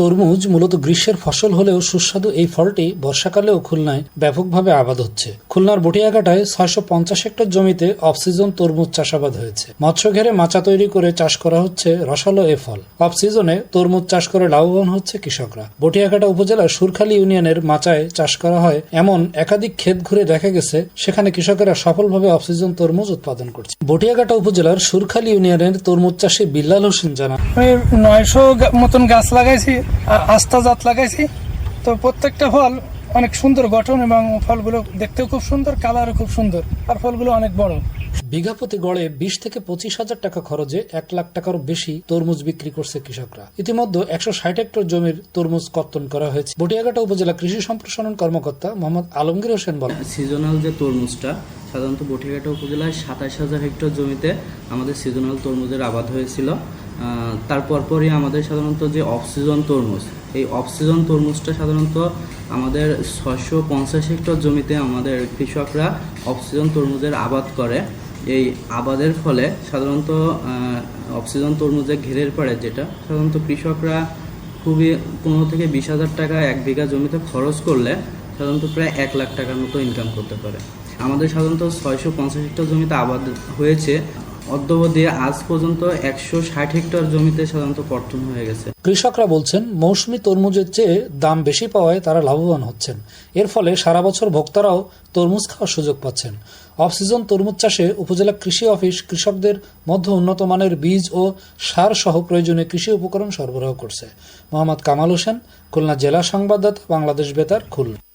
তরমুজ মূলত গ্রীষ্মের ফসল হলেও সুস্বাদু এই ফলটি বর্ষাকালেও খুলনায় ব্যাপকভাবে আবাদ হচ্ছে। খুলনার বটিয়াঘাটায় ছয়শো পঞ্চাশ হেক্টর জমিতে অফসিজন তরমুজ চাষাবাদ হয়েছে। মৎস্য ঘেরে মাচা তৈরি করে চাষ করা হচ্ছে রসালো এ ফল। অফ সিজনে তরমুজ চাষ করে লাভবান হচ্ছে কৃষকরা। বটিয়াঘাটা উপজেলার সুরখালী ইউনিয়নের মাচায় চাষ করা হয় এমন একাধিক ক্ষেত ঘুরে দেখা গেছে, সেখানে কৃষকেরা সফলভাবে অফসিজন তরমুজ উৎপাদন করছে। বটিয়াঘাটা উপজেলার সুরখালী ইউনিয়নের তরমুজ চাষী বিল্লাল হোসেন আমি নয়শো মতন গাছ লাগাইছি আস্থা জাত লাগাইছি। তো প্রত্যেকটা ফল অনেক সুন্দর গঠন এবং ফলগুলো দেখতেও খুব সুন্দর কালারও খুব সুন্দর আর ফলগুলো অনেক বড়। বিঘা প্রতি গড়ে বিশ থেকে পঁচিশ হাজার টাকা খরচে এক লাখ টাকারও বেশি তরমুজ বিক্রি করছে কৃষকরা। ইতিমধ্যে একশো ষাট হেক্টর জমির তরমুজ কর্তন করা হয়েছে। বটিয়াঘাটা উপজেলা কৃষি সম্প্রসারণ কর্মকর্তা মোহাম্মদ আলমগীর হোসেন বলেন সিজনাল যে তরমুজটা সাধারণত বটিঘাটা উপজেলায় সাতাশ হাজার হেক্টর জমিতে আমাদের সিজনাল তরমুজের আবাদ হয়েছিল। তারপর পরই আমাদের সাধারণত যে অফ সিজন তরমুজ, এই অফ সিজন তরমুজটা সাধারণত আমাদের ছশো পঞ্চাশ হেক্টর জমিতে আমাদের কৃষকরা অফ সিজন তরমুজের আবাদ করে। এই আবাদের ফলে সাধারণত অফ সিজন তরমুজের ঘেরের পরে যেটা, সাধারণত কৃষকরা খুবই পনেরো থেকে বিশ হাজার টাকা এক বিঘা জমিতে খরচ করলে সাধারণত প্রায় এক লাখ টাকার মতো ইনকাম করতে পারে। আমাদের সাধারণত ছয়শো পঞ্চাশ হেক্টর জমিতে আবাদ হয়েছে। অদ্যবধি আজ পর্যন্ত একশো ষাট হেক্টর জমিতে সাধারণত কর্তন হয়ে গেছে। কৃষকরা বলছেন, মৌসুমী তরমুজের চেয়ে দাম বেশি পাওয়ায় তারা লাভবান হচ্ছেন। এর ফলে সারা বছর ভোক্তারাও তরমুজ খাওয়ার সুযোগ পাচ্ছেন। অফ সিজন তরমুজ চাষে উপজেলা কৃষি অফিস কৃষকদের মধ্যে উন্নত মানের বীজ ও সার সহ প্রয়োজনীয় কৃষি উপকরণ সরবরাহ করছে। মোহাম্মদ কামাল হোসেন, খুলনা জেলা সংবাদদাতা, বাংলাদেশ বেতার, খুলনা।